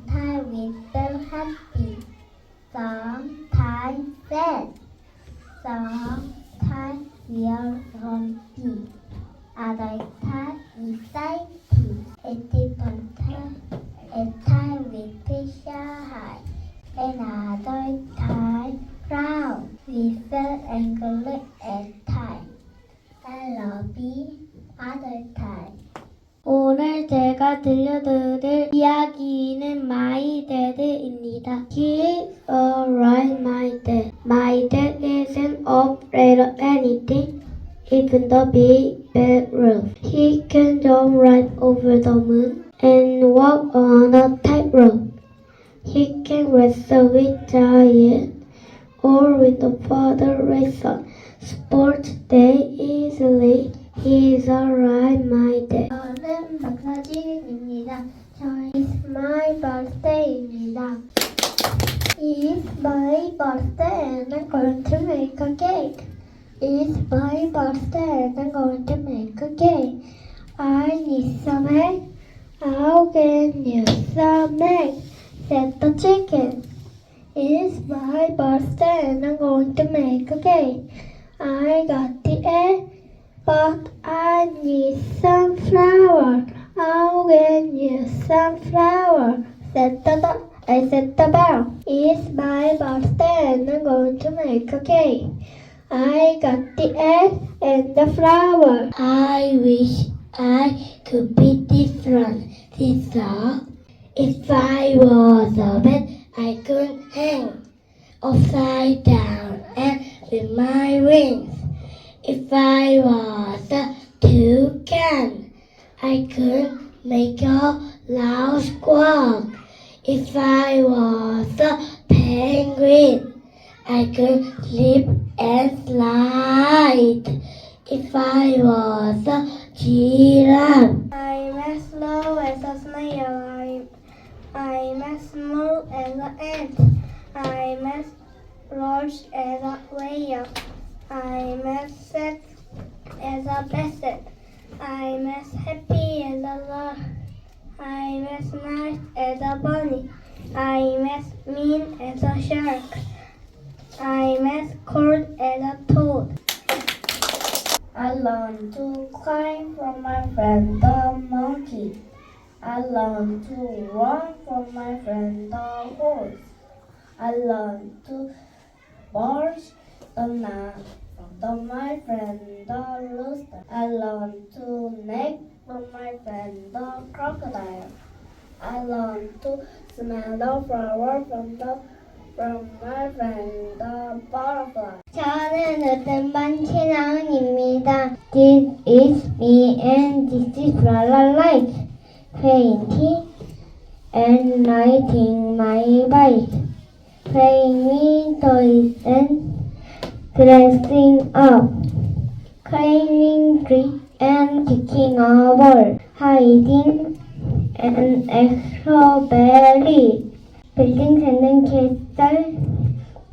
Sometimes we feel happy. Sometimes sad. Sometimes we are grumpy. Other times we excited. At different times, at times we feel shy. And other times proud. We feel angry at times. And lovey other times. 오늘 제가 들려드릴 Dad입니다. He alright, my dad. My dad isn't afraid of anything, even the big bad roof. He can jump right over the moon and walk on a tightrope. He can wrestle with giants or with the father race on sports day easily. He's alright, my dad. 저는 박서진입니다. 저희 It's my birthday입니다. It's my birthday and I'm going to make a cake. It's my birthday and I'm going to make a cake. I need some egg. How can you some egg? Said the chicken. It's my birthday and I'm going to make a cake. I got the egg, but I need some flour. I'll get you some flour. Said the dog. I said the bell. It's my birthday and I'm going to make a cake. I got the egg and the flour. I wish I could be different. All. If I was a bed, I could hang upside down and with my wings. If I was a toucan, I could make a loud squawk. If I was a penguin, I could slip and slide. If I was a giraffe, I'm as slow as a snail. I'm, I'm as small as an ant. I'm as large as a whale. I'm as sad as a bassett. I'm as happy as a lark. I'm as nice as a bunny. I'm as mean as a shark. I'm as cold as a toad. I learned to climb from my friend the monkey. I learned to run from my friend the horse. I learned to barge the gnat from my friend the rooster. I learned to neck from my friend the crocodile. I learned to smell the flower from the from my friend the butterfly. 저는 으뜸반 신앙입니다. This is me and this is what I like. Painting and riding my bike. Playing with toys and dressing up. Climbing tree and kicking a ball. Hiding an berry. Building sanding castle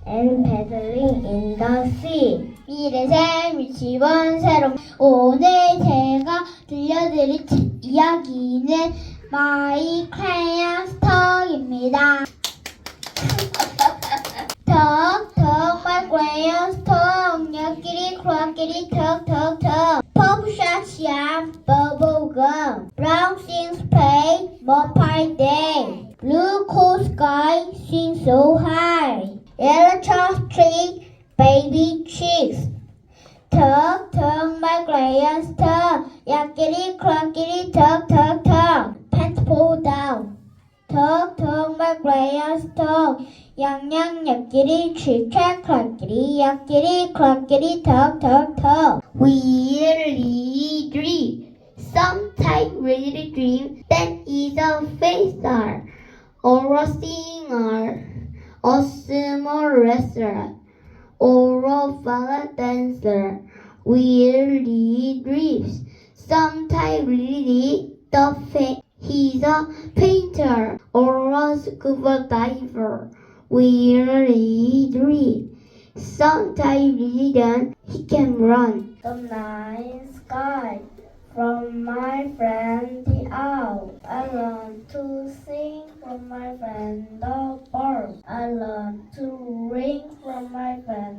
and paddling in the sea. 미래생 유치원 새롬 오늘 제가 들려드릴 치- 이야기는 마이 크레양 스톡 have bubble gum. Brown things play, Mopai Day. Blue cool sky, sing so high. Yellow chalk tree, baby cheeks. Tug, tug, my glorious tug. Yakety, cluckety, tug, tug. 턱, 턱, my grey's 턱. 양양, 약끼리, 칠책, 크랑끼리, 약끼리, 크랑끼리, 턱, 턱, 턱. Really dream. Sometimes really dream that is a face star. Or a singer. A small restaurant or a ballet dancer. Really dreams. Sometimes really the fa- he's a painter or a scuba diver. We really dream. Sometimes then he can run. The night sky from my friend the owl. I I learn to sing from my friend the bird. I learn to ring from my friend